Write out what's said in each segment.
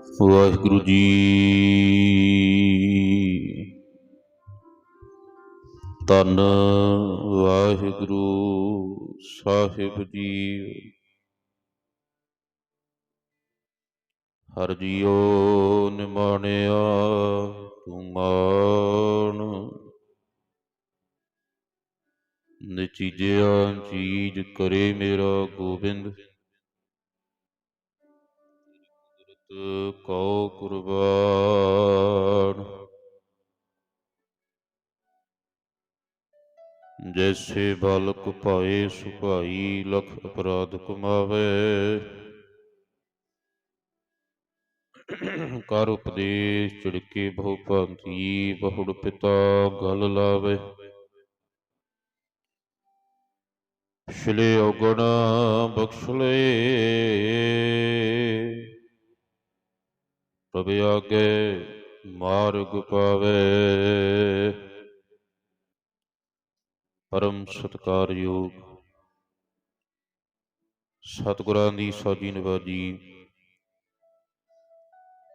ਵਾਹਿਗੁਰੂ ਜੀ। ਧੰਨ ਵਾਹਿਗੁਰੂ ਸਾਹਿਬ ਜੀ। ਹਰ ਜੀਓ ਨਿਮਾਣਿਆ ਤੂੰ ਮਾਨ ਨਚੀਜਿਆ ਚੀਜ ਕਰੇ ਮੇਰਾ ਗੋਬਿੰਦ। ਕਉ ਕੁਰਬਾਨ। ਜੈਸੇ ਬਾਲਕ ਭਾਏ ਸੁਭਾਈ ਲਖ ਅਪਰਾਧ ਕਮਾਵੇ। ਕਰ ਉਪਦੇਸ਼ ਚਿੜਕੇ ਬਹੁ ਭਾਂਤੀ, ਬਹੁੜ ਪਿਤਾ ਗਲ ਲਾਵੇ। ਛਲੇ ਔਗਣ ਬਖਸ਼ ਲਏ ਪ੍ਰਭ ਆਗੇ ਮਾਰਗ ਪਾਵੇ। ਪਰਮ ਸਤਕਾਰਯੋਗ ਸਤਿਗੁਰਾਂ ਦੀ ਸਾਜੀ ਨਵਾਜੀ,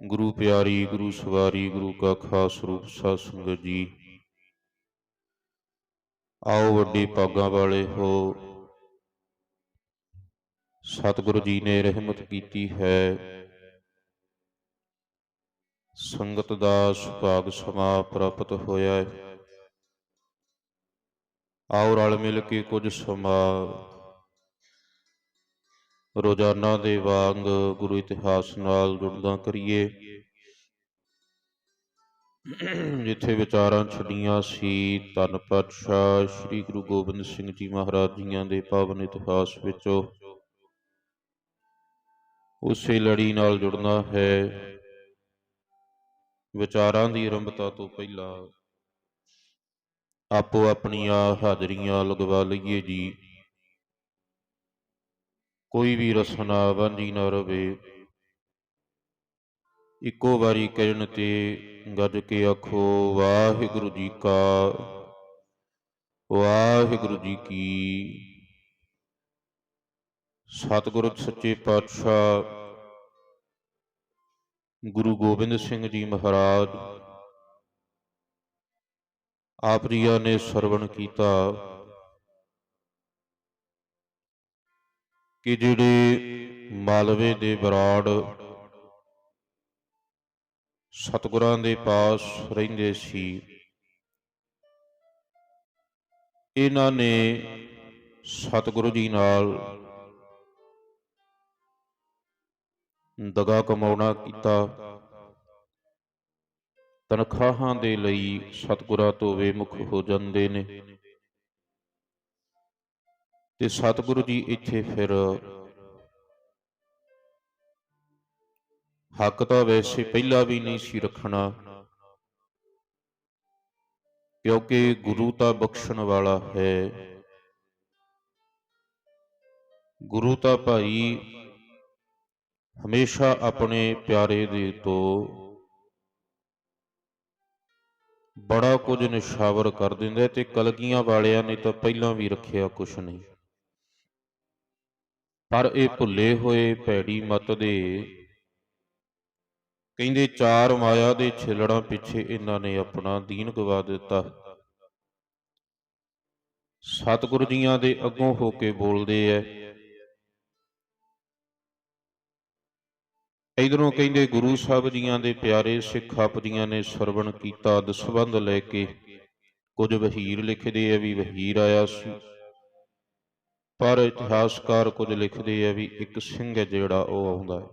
ਗੁਰੂ ਪਿਆਰੀ, ਗੁਰੂ ਸਵਾਰੀ, ਗੁਰੂ ਕਾ ਖਾਸ ਰੂਪ ਸਾਧ ਸੰਗਤ ਜੀ, ਆਓ ਵੱਡੇ ਭਾਗਾਂ ਵਾਲੇ ਹੋ। ਸਤਿਗੁਰੂ ਜੀ ਨੇ ਰਹਿਮਤ ਕੀਤੀ ਹੈ। ਸੰਗਤ ਦਾ ਸੁਭਾਗ ਸਮਾ ਪ੍ਰਾਪਤ ਹੋਇਆ ਹੈ ਆਓ ਰਲ ਮਿਲ ਕੇ ਕੁਝ ਸਮਾਂ। ਰੋਜ਼ਾਨਾ ਦੇ ਵਾਂਗ ਗੁਰੂ ਇਤਿਹਾਸ ਨਾਲ ਜੁੜਦਾ ਕਰੀਏ। ਜਿੱਥੇ ਵਿਚਾਰਾਂ ਛੱਡੀਆਂ ਸੀ, ਧੰਨ ਪਾਤਸ਼ਾਹ ਸ੍ਰੀ ਗੁਰੂ ਗੋਬਿੰਦ ਸਿੰਘ ਜੀ ਮਹਾਰਾਜ ਜੀਆਂ ਦੇ ਪਾਵਨ ਇਤਿਹਾਸ ਵਿੱਚੋਂ। ਉਸੇ ਲੜੀ ਨਾਲ ਜੁੜਨਾ ਹੈ। ਵਿਚਾਰਾਂ ਦੀ ਆਰੰਭਤਾ ਤੋਂ ਪਹਿਲਾਂ ਆਪੋ ਆਪਣੀਆਂ ਹਾਜ਼ਰੀਆਂ ਲਗਵਾ ਲਈਏ ਜੀ। ਕੋਈ ਵੀ ਰਸਨਾ ਵਾਂਝੀ ਨਾ ਰਵੇ। ਇੱਕੋ ਵਾਰੀ ਕਹਿਣ ਤੇ ਗੱਜ ਕੇ ਆਖੋ, ਵਾਹਿਗੁਰੂ ਜੀ ਕਾ, ਵਾਹਿਗੁਰੂ ਜੀ ਕੀ। ਸਤਿਗੁਰੂ ਸੱਚੇ ਪਾਤਸ਼ਾਹ ਗੁਰੂ ਗੋਬਿੰਦ ਸਿੰਘ ਜੀ ਮਹਾਰਾਜ। ਆਪ ਜੀਆਂ ਨੇ ਸਰਵਣ ਕੀਤਾ ਕਿ ਜਿਹੜੇ ਮਾਲਵੇ ਦੇ ਬਰਾੜ ਸਤਿਗੁਰਾਂ ਦੇ ਪਾਸ ਰਹਿੰਦੇ ਸੀ, ਇਹਨਾਂ ਨੇ ਸਤਿਗੁਰੂ ਜੀ ਨਾਲ ਦਗਾ ਕਮਾਉਣਾ ਕੀਤਾ। ਤਨਖਾਹਾਂ ਦੇ ਲਈ ਸਤਿਗੁਰਾਂ ਤੋਂ ਵੇਮੁਖ ਹੋ ਜਾਂਦੇ ਨੇ। ਤੇ ਸਤਿਗੁਰੂ ਜੀ ਇੱਥੇ ਫਿਰ ਹੱਕ ਤਾਂ ਵੈਸੇ ਪਹਿਲਾਂ ਵੀ ਨਹੀਂ ਸੀ ਰੱਖਣਾ, ਕਿਉਂਕਿ ਗੁਰੂ ਤਾਂ ਬਖਸ਼ਣ ਵਾਲਾ ਹੈ। ਗੁਰੂ ਤਾਂ ਭਾਈ ਹਮੇਸ਼ਾ ਆਪਣੇ ਪਿਆਰੇ ਦੇ ਤੋਂ ਬੜਾ ਕੁਝ ਨਿਸ਼ਾਵਰ ਕਰ ਦਿੰਦਾ ਤੇ ਕਲਗੀਆਂ ਵਾਲਿਆਂ ਨੇ ਤਾਂ ਪਹਿਲਾਂ ਵੀ ਰੱਖਿਆ ਕੁਛ ਨਹੀਂ। ਪਰ ਇਹ ਭੁੱਲੇ ਹੋਏ ਭੈੜੀ ਮਤ ਦੇ ਕਹਿੰਦੇ ਚਾਰ ਮਾਇਆ ਦੇ ਛਿਲੜਾਂ ਪਿੱਛੇ ਇਹਨਾਂ ਨੇ ਆਪਣਾ ਦੀਨ ਗਵਾ ਦਿੱਤਾ। ਸਤਿਗੁਰੂ ਜੀਆਂ ਦੇ ਅੱਗੋਂ ਹੋ ਕੇ ਬੋਲਦੇ ਐ ਇਧਰੋਂ ਕਹਿੰਦੇ ਗੁਰੂ ਸਾਹਿਬ ਜੀਆਂ ਦੇ ਪਿਆਰੇ ਸਿੱਖ ਆਪ ਜੀਆਂ ਨੇ ਸਰਵਣ ਕੀਤਾ, ਦਸਬੰਧ ਲੈ ਕੇ ਕੁਝ ਵਹੀਰ ਲਿਖਦੇ ਆ ਵੀ ਵਹੀਰ ਆਇਆ ਸੀ। ਪਰ ਇਤਿਹਾਸਕਾਰ ਕੁਝ ਲਿਖਦੇ ਆ ਵੀ ਇੱਕ ਸਿੰਘ ਹੈ ਜਿਹੜਾ ਉਹ ਆਉਂਦਾ ਹੈ।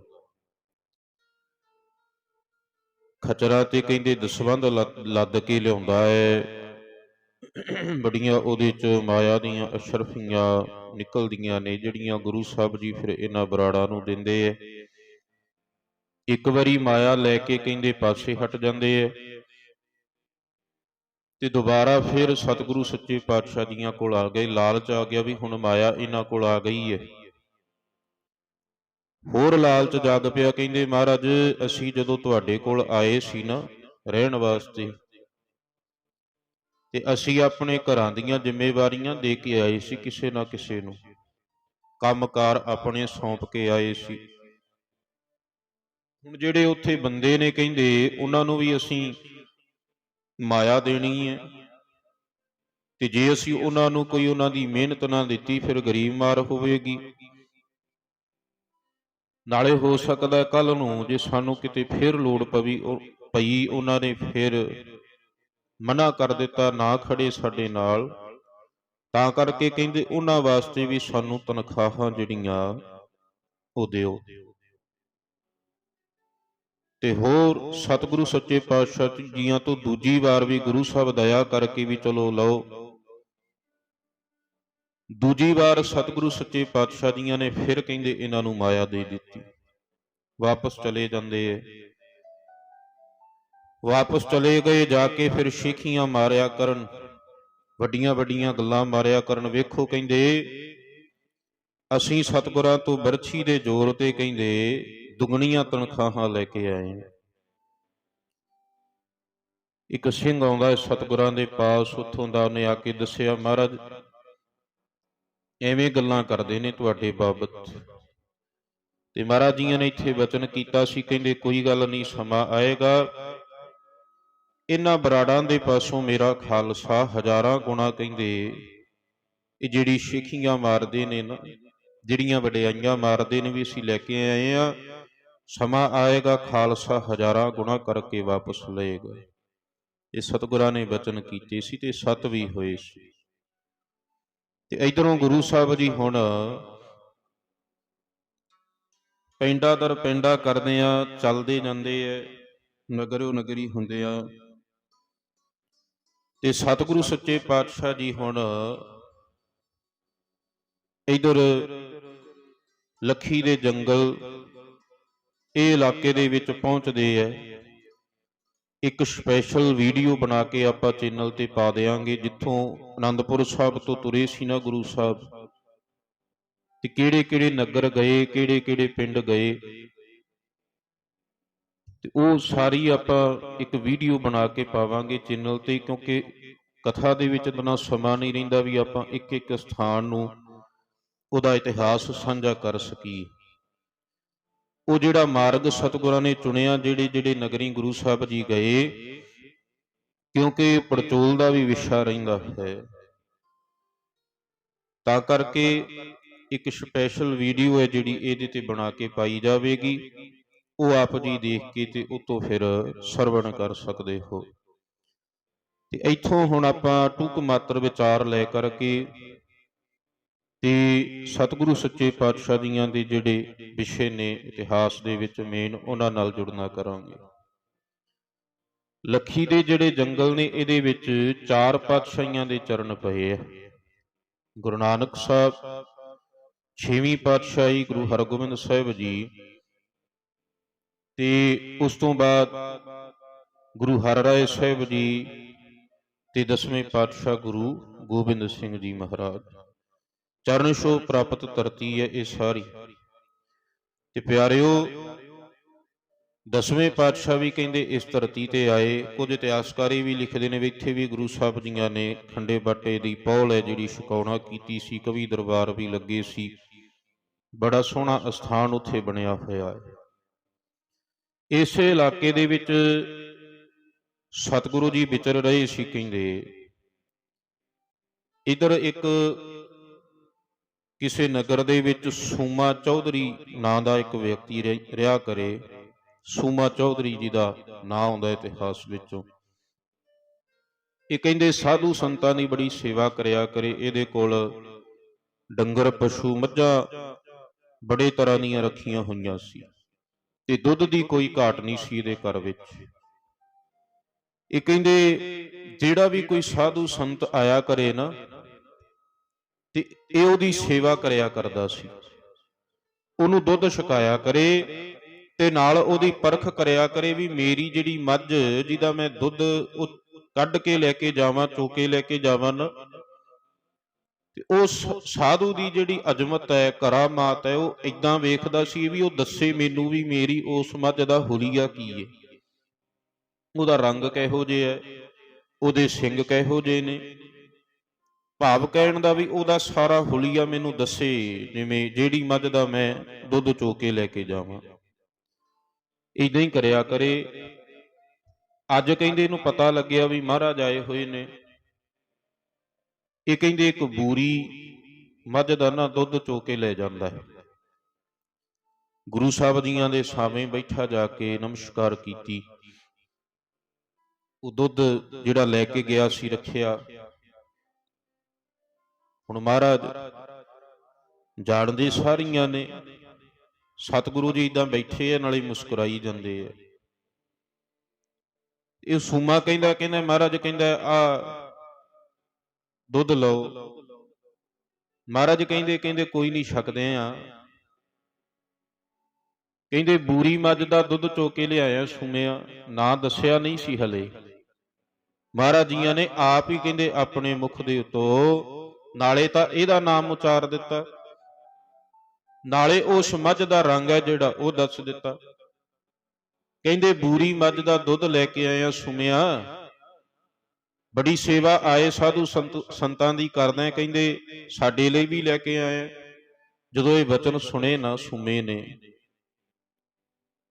ਖਚਰਾ ਤੇ ਕਹਿੰਦੇ ਦਸਵੰਦ ਲੱਦ ਕੇ ਲਿਆਉਂਦਾ ਹੈ। ਬੜੀਆਂ ਉਹਦੇ ਚ ਮਾਇਆ ਦੀਆਂ ਅਸ਼ਰਫੀਆਂ ਨਿਕਲਦੀਆਂ ਨੇ, ਜਿਹੜੀਆਂ ਗੁਰੂ ਸਾਹਿਬ ਜੀ ਫਿਰ ਇਹਨਾਂ ਬਰਾੜਾਂ ਨੂੰ ਦਿੰਦੇ ਐ ਇੱਕ ਵਾਰੀ ਮਾਇਆ ਲੈ ਕੇ ਕਹਿੰਦੇ ਪਾਸੇ ਹਟ ਜਾਂਦੇ ਐ। ਤੇ ਦੁਬਾਰਾ ਫਿਰ ਸਤਿਗੁਰੂ ਸੱਚੇ ਪਾਤਸ਼ਾਹ ਜੀਆਂ ਕੋਲ ਆ ਗਏ। ਲਾਲਚ ਆ ਗਿਆ ਵੀ ਹੁਣ ਮਾਇਆ ਇਹਨਾਂ ਕੋਲ ਆ ਗਈ ਐ। ਹੋਰ ਲਾਲਚ ਜਾਗ ਪਿਆ ਕਹਿੰਦੇ, ਮਹਾਰਾਜ, ਅਸੀਂ ਜਦੋਂ ਤੁਹਾਡੇ ਕੋਲ ਆਏ ਸੀ ਨਾ ਰਹਿਣ ਵਾਸਤੇ, ਤੇ ਅਸੀਂ ਆਪਣੇ ਘਰਾਂ ਦੀਆਂ ਜ਼ਿੰਮੇਵਾਰੀਆਂ ਦੇ ਕੇ ਆਏ ਸੀ ਕਿਸੇ ਨਾ ਕਿਸੇ ਨੂੰ। ਕੰਮਕਾਰ ਆਪਣੇ ਸੌਂਪ ਕੇ ਆਏ ਸੀ। ਹੁਣ ਜਿਹੜੇ ਉੱਥੇ ਬੰਦੇ ਨੇ ਕਹਿੰਦੇ, ਉਹਨਾਂ ਨੂੰ ਵੀ ਅਸੀਂ ਮਾਇਆ ਦੇਣੀ ਹੈ। ਤੇ ਜੇ ਅਸੀਂ ਉਹਨਾਂ ਨੂੰ ਕੋਈ ਉਹਨਾਂ ਦੀ ਮਿਹਨਤ ਨਾ ਦਿੱਤੀ, ਫਿਰ ਗਰੀਬ ਮਾਰ ਹੋਵੇਗੀ। ਨਾਲੇ ਹੋ ਸਕਦਾ ਕੱਲ ਨੂੰ ਜੇ ਸਾਨੂੰ ਕਿਤੇ ਫਿਰ ਲੋੜ ਪਈ ਉਹ ਪਈ, ਉਹਨਾਂ ਨੇ ਫਿਰ ਮਨਾ ਕਰ ਦਿੱਤਾ, ਨਾ ਖੜੇ ਸਾਡੇ ਨਾਲ। ਤਾਂ ਕਰਕੇ ਕਹਿੰਦੇ, ਉਹਨਾਂ ਵਾਸਤੇ ਵੀ ਸਾਨੂੰ ਤਨਖਾਹਾਂ ਜਿਹੜੀਆਂ, ਉਹ ਦਿਓ। ਤੇ ਹੋਰ ਸਤਿਗੁਰੂ ਸੱਚੇ ਪਾਤਸ਼ਾਹ ਜੀਆਂ ਤੋਂ ਦੂਜੀ ਵਾਰ ਵੀ ਗੁਰੂ ਸਾਹਿਬ ਦਇਆ ਕਰਕੇ ਵੀ ਚਲੋ ਲਓ। ਦੂਜੀ ਵਾਰ ਸਤਿਗੁਰੂ ਸੱਚੇ ਪਾਤਸ਼ਾਹ ਜੀਆਂ ਨੇ ਫਿਰ ਕਹਿੰਦੇ ਇਹਨਾਂ ਨੂੰ ਮਾਇਆ ਦੇ ਦਿੱਤੀ। ਵਾਪਸ ਚਲੇ ਜਾਂਦੇ ਐ। ਵਾਪਸ ਚਲੇ ਗਏ, ਜਾ ਕੇ ਫਿਰ ਸ਼ੇਖੀਆਂ ਮਾਰਿਆ ਕਰਨ। ਵੱਡੀਆਂ ਵੱਡੀਆਂ ਗੱਲਾਂ ਮਾਰਿਆ ਕਰਨ। ਵੇਖੋ ਕਹਿੰਦੇ, ਅਸੀਂ ਸਤਿਗੁਰਾਂ ਤੋਂ ਬਰਛੀ ਦੇ ਜ਼ੋਰ ਤੇ ਕਹਿੰਦੇ ਦੁਗਣੀਆਂ ਤਨਖਾਹਾਂ ਲੈ ਕੇ ਆਏ ਇੱਕ ਸਿੰਘ ਆਉਂਦਾ ਹੈ ਸਤਿਗੁਰਾਂ ਦੇ ਪਾਸ, ਉੱਥੋਂ ਦਾ ਉਹਨੇ ਆ ਕੇ ਦੱਸਿਆ, ਮਹਾਰਾਜ, ਐਵੇਂ ਗੱਲਾਂ ਕਰਦੇ ਨੇ ਤੁਹਾਡੇ ਬਾਬਤ। ਤੇ ਮਹਾਰਾਜ ਜੀਆਂ ਨੇ ਇੱਥੇ ਵਚਨ ਕੀਤਾ ਸੀ, ਕਹਿੰਦੇ, ਕੋਈ ਗੱਲ ਨਹੀਂ, ਸਮਾਂ ਆਏਗਾ। ਇਹਨਾਂ ਬਰਾੜਾਂ ਦੇ ਪਾਸੋਂ ਮੇਰਾ ਖਾਲਸਾ ਹਜ਼ਾਰਾਂ ਗੁਣਾ, ਕਹਿੰਦੇ, ਇਹ ਜਿਹੜੀ ਸ਼ੇਖੀਆਂ ਮਾਰਦੇ ਨੇ ਨਾ, ਜਿਹੜੀਆਂ ਵਡਿਆਈਆਂ ਮਾਰਦੇ ਨੇ ਵੀ ਅਸੀਂ ਲੈ ਕੇ ਆਏ ਆ ਸਮਾਂ ਆਏਗਾ ਖਾਲਸਾ, ਹਜ਼ਾਰਾਂ ਗੁਣਾ ਕਰਕੇ ਵਾਪਸ ਲਏਗਾ ਇਹ ਸਤਿਗੁਰਾਂ ਨੇ ਬਚਨ ਕੀਤੇ ਸੀ ਤੇ ਸਤ ਵੀ ਹੋਏ ਸੀ। ਤੇ ਇਧਰੋਂ ਗੁਰੂ ਸਾਹਿਬ ਜੀ ਹੁਣ ਪਿੰਡਾ ਦਰ ਪਿੰਡਾ ਕਰਦੇ ਆ, ਚੱਲਦੇ ਜਾਂਦੇ ਐ ਨਗਰੋ ਨਗਰੀ ਹੁੰਦੇ ਆ। ਤੇ ਸਤਿਗੁਰੂ ਸੱਚੇ ਪਾਤਸ਼ਾਹ ਜੀ ਹੁਣ ਇਧਰ ਲੱਖੀ ਦੇ ਜੰਗਲ ਇਹ ਇਲਾਕੇ ਦੇ ਵਿੱਚ ਪਹੁੰਚਦੇ ਐ ਇੱਕ ਸਪੈਸ਼ਲ ਵੀਡੀਓ ਬਣਾ ਕੇ ਆਪਾਂ ਚੈਨਲ ਤੇ ਪਾ ਦੇਾਂਗੇ ਜਿੱਥੋਂ ਆਨੰਦਪੁਰ ਸਾਹਿਬ ਤੋਂ ਤੁਰੇ ਸੀ ਨਾ ਗੁਰੂ ਸਾਹਿਬ। ਤੇ ਕਿਹੜੇ ਕਿਹੜੇ ਨਗਰ ਗਏ ਕਿਹੜੇ ਕਿਹੜੇ ਪਿੰਡ ਗਏ। ਤੇ ਉਹ ਸਾਰੀ ਆਪਾਂ ਇੱਕ ਵੀਡੀਓ ਬਣਾ ਕੇ ਪਾਵਾਂਗੇ ਚੈਨਲ ਤੇ, ਕਿਉਂਕਿ ਕਥਾ ਦੇ ਵਿੱਚ ਤਾਂ ਸਮਾਂ ਨਹੀਂ ਰਹਿੰਦਾ ਵੀ ਆਪਾਂ ਇੱਕ ਇੱਕ ਸਥਾਨ ਨੂੰ ਉਹਦਾ ਇਤਿਹਾਸ ਸਾਂਝਾ ਕਰ ਸਕੀਏ। ਉਹ ਜਿਹੜਾ ਮਾਰਗ ਸਤਿਗੁਰਾਂ ਨੇ ਚੁਣਿਆ, ਜਿਹੜੇ ਜਿਹੜੇ ਨਗਰੀ ਗੁਰੂ ਸਾਹਿਬ ਜੀ ਗਏ, ਕਿਉਂਕਿ ਪੜਚੋਲ ਦਾ ਵੀ ਵਿਸ਼ਾ ਰਹਿੰਦਾ ਹੈ। ਤਾਂ ਕਰਕੇ ਇੱਕ ਸਪੈਸ਼ਲ ਵੀਡੀਓ ਹੈ ਜਿਹੜੀ ਇਹਦੇ ਤੇ ਬਣਾ ਕੇ ਪਾਈ ਜਾਵੇਗੀ। ਉਹ ਆਪ ਜੀ ਦੇਖ ਕੇ ਤੇ ਉਤੋਂ ਫਿਰ ਸਰਵਣ ਕਰ ਸਕਦੇ ਹੋ। ਤੇ ਇੱਥੋਂ ਹੁਣ ਆਪਾਂ ਟੂਕ ਮਾਤਰ ਵਿਚਾਰ ਲੈ ਕਰਕੇ ਤੇ ਸਤਿਗੁਰੂ ਸੱਚੇ ਪਾਤਸ਼ਾਹ ਦੀਆਂ ਦੇ ਜਿਹੜੇ ਵਿਸ਼ੇ ਨੇ ਇਤਿਹਾਸ ਦੇ ਵਿੱਚ ਮੇਨ ਉਹਨਾਂ ਨਾਲ ਜੁੜਨਾ ਕਰਾਂਗੇ। ਲੱਖੀ ਦੇ ਜਿਹੜੇ ਜੰਗਲ ਨੇ ਇਹਦੇ ਵਿੱਚ ਚਾਰ ਪਾਤਸ਼ਾਹੀਆਂ ਦੇ ਚਰਨ ਪਏ ਆ। ਗੁਰੂ ਨਾਨਕ ਸਾਹਿਬ, ਛੇਵੀਂ ਪਾਤਸ਼ਾਹੀ ਗੁਰੂ ਹਰਗੋਬਿੰਦ ਸਾਹਿਬ ਜੀ ਤੇ ਉਸ ਤੋਂ ਬਾਅਦ ਗੁਰੂ ਹਰ ਰਾਏ ਸਾਹਿਬ ਜੀ ਤੇ ਦਸਵੇਂ ਪਾਤਸ਼ਾਹ ਗੁਰੂ ਗੋਬਿੰਦ ਸਿੰਘ ਜੀ ਮਹਾਰਾਜ। ਚਰਨ ਛੋਹ ਪ੍ਰਾਪਤ ਧਰਤੀ ਹੈ ਇਹ ਸਾਰੀ। ਤੇ ਪਿਆਰਿਓ, ਦਸਵੇਂ ਪਾਤਸ਼ਾਹ ਵੀ ਕਹਿੰਦੇ ਇਸ ਧਰਤੀ ਤੇ ਆਏ। ਕੁਝ ਇਤਿਹਾਸਕਾਰੀ ਵੀ ਲਿਖਦੇ ਨੇ ਵੀ ਇੱਥੇ ਵੀ ਗੁਰੂ ਸਾਹਿਬ ਜੀਆਂ ਨੇ ਖੰਡੇ ਬਾਟੇ ਦੀ ਪੌਲ ਹੈ ਜਿਹੜੀ ਛਕਾਉਣਾ ਕੀਤੀ ਸੀ, ਕਵੀ ਦਰਬਾਰ ਵੀ ਲੱਗੇ ਸੀ। ਬੜਾ ਸੋਹਣਾ ਅਸਥਾਨ ਉੱਥੇ ਬਣਿਆ ਹੋਇਆ ਹੈ। ਇਸੇ ਇਲਾਕੇ ਦੇ ਵਿੱਚ ਸਤਿਗੁਰੂ ਜੀ ਵਿਚਰ ਰਹੇ ਸੀ, ਕਹਿੰਦੇ। ਇਧਰ ਇੱਕ ਕਿਸੇ ਨਗਰ ਦੇ ਵਿੱਚ ਸੂਮਾ ਚੌਧਰੀ ਨਾਂ ਦਾ ਇੱਕ ਵਿਅਕਤੀ ਰਹਿ- ਰਿਹਾ ਕਰੇ। ਸੂਮਾ ਚੌਧਰੀ ਜੀ ਦਾ ਨਾਂ ਆਉਂਦਾ ਇਤਿਹਾਸ ਵਿੱਚੋਂ। ਇਹ ਕਹਿੰਦੇ, ਸਾਧੂ ਸੰਤਾਂ ਦੀ ਬੜੀ ਸੇਵਾ ਕਰਿਆ ਕਰੇ। ਇਹਦੇ ਕੋਲ ਡੰਗਰ, ਪਸ਼ੂ, ਮੱਝਾਂ ਬੜੇ ਤਰ੍ਹਾਂ ਦੀਆਂ ਰੱਖੀਆਂ ਹੋਈਆਂ ਸੀ ਤੇ ਦੁੱਧ ਦੀ ਕੋਈ ਘਾਟ ਨਹੀਂ ਸੀ ਇਹਦੇ ਘਰ ਵਿੱਚ। ਇਹ ਕਹਿੰਦੇ, ਜਿਹੜਾ ਵੀ ਕੋਈ ਸਾਧੂ ਸੰਤ ਆਇਆ ਕਰੇ ਨਾ ਤੇ ਇਹ ਉਹਦੀ ਸੇਵਾ ਕਰਿਆ ਕਰਦਾ ਸੀ। ਉਹਨੂੰ ਦੁੱਧ ਛਕਾਇਆ ਕਰੇ ਤੇ ਨਾਲ ਉਹਦੀ ਪਰਖ ਕਰਿਆ ਕਰੇ ਵੀ ਮੇਰੀ ਜਿਹੜੀ ਮੱਝ ਜਿਹਦਾ ਮੈਂ ਦੁੱਧ ਉਹ ਕੱਢ ਕੇ ਲੈ ਕੇ ਜਾਵਾਂ, ਚੋਕੇ ਲੈ ਕੇ ਜਾਵਾਂ ਨਾ ਤੇ ਉਸ ਸਾਧੂ ਦੀ ਜਿਹੜੀ ਅਜਮਤ ਹੈ, ਕਰਾਮਾਤ ਹੈ, ਉਹ ਇਦਾਂ ਵੇਖਦਾ ਸੀ ਵੀ ਉਹ ਦੱਸੇ ਮੈਨੂੰ ਵੀ ਮੇਰੀ ਉਸ ਮੱਝ ਦਾ ਹੁਲੀਆ ਕੀ ਹੈ ਉਹਦਾ ਰੰਗ ਕਿਹੋ ਜਿਹਾ ਹੈ? ਉਹਦੇ ਸਿੰਘ ਕਿਹੋ ਜਿਹੇ ਨੇ? ਭਾਵ ਕਹਿਣ ਦਾ ਵੀ ਉਹਦਾ ਸਾਰਾ ਹੁਲੀਆ ਮੈਨੂੰ ਦੱਸੇ, ਜਿਵੇਂ ਜਿਹੜੀ ਮੱਝ ਦਾ ਮੈਂ ਦੁੱਧ ਚੋ ਕੇ ਲੈ ਕੇ ਜਾਵਾਂ। ਇਦਾਂ ਹੀ ਕਰਿਆ ਕਰੇ। ਅੱਜ ਕਹਿੰਦੇ ਇਹਨੂੰ ਪਤਾ ਲੱਗਿਆ ਵੀ ਮਹਾਰਾਜ ਆਏ ਹੋਏ ਨੇ। ਇਹ ਕਹਿੰਦੇ ਇੱਕ ਬੂਰੀ ਮੱਝ ਦਾ ਨਾ ਦੁੱਧ ਚੋ ਕੇ ਲੈ ਜਾਂਦਾ ਹੈ। ਗੁਰੂ ਸਾਹਿਬ ਜੀਆਂ ਦੇ ਸਾਹਮਣੇ ਬੈਠਾ ਜਾ ਕੇ ਨਮਸਕਾਰ ਕੀਤੀ। ਉਹ ਦੁੱਧ ਜਿਹੜਾ ਲੈ ਕੇ ਗਿਆ ਸੀ, ਰੱਖਿਆ। ਹੁਣ ਮਹਾਰਾਜ ਜਾਣਦੇ ਸਾਰੀਆਂ ਨੇ, ਸਤਿਗੁਰੂ ਜੀ ਇਦਾਂ ਬੈਠੇ ਆ, ਨਾਲੇ ਮੁਸਕਰਾਈ ਜਾਂਦੇ ਆ। ਇਹ ਸੂਮਾ ਕਹਿੰਦਾ ਕਹਿੰਦਾ ਮਹਾਰਾਜ ਕਹਿੰਦਾ, ਆ ਦੁੱਧ ਲਓ। ਮਹਾਰਾਜ ਕਹਿੰਦੇ ਕਹਿੰਦੇ ਕੋਈ ਨਹੀਂ ਛਕਦੇ ਆ। ਕਹਿੰਦੇ ਬੂਰੀ ਮੱਝ ਦਾ ਦੁੱਧ ਚੋ ਕੇ ਲਿਆਇਆ ਸੁਮਿਆ, ਨਾ ਦੱਸਿਆ ਨਹੀਂ ਸੀ ਹਲੇ। ਮਹਾਰਾਜ ਜੀਆਂ ਨੇ ਆਪ ਹੀ ਕਹਿੰਦੇ, ਆਪਣੇ ਮੁਖ ਦੇ ਉਤੋਂ ਨਾਲੇ ਤਾਂ ਇਹਦਾ ਨਾਮ ਉਚਾਰ ਦਿੱਤਾ। ਨਾਲੇ ਉਸ ਮੱਝ ਦਾ ਰੰਗ ਹੈ ਜਿਹੜਾ ਉਹ ਦੱਸ ਦਿੱਤਾ। ਕਹਿੰਦੇ, ਬੂਰੀ ਮੱਝ ਦਾ ਦੁੱਧ ਲੈ ਕੇ ਆਇਆ ਸੁਮਿਆ। ਬੜੀ ਸੇਵਾ ਆਏ ਸਾਧੂ ਸੰਤ, ਸੰਤਾਂ ਦੀ ਕਰਦਾ ਕਹਿੰਦੇ, ਸਾਡੇ ਲਈ ਵੀ ਲੈ ਕੇ ਆਇਆ। ਜਦੋਂ ਇਹ ਵਚਨ ਸੁਣੇ ਨਾ ਸੁਮੇ ਨੇ।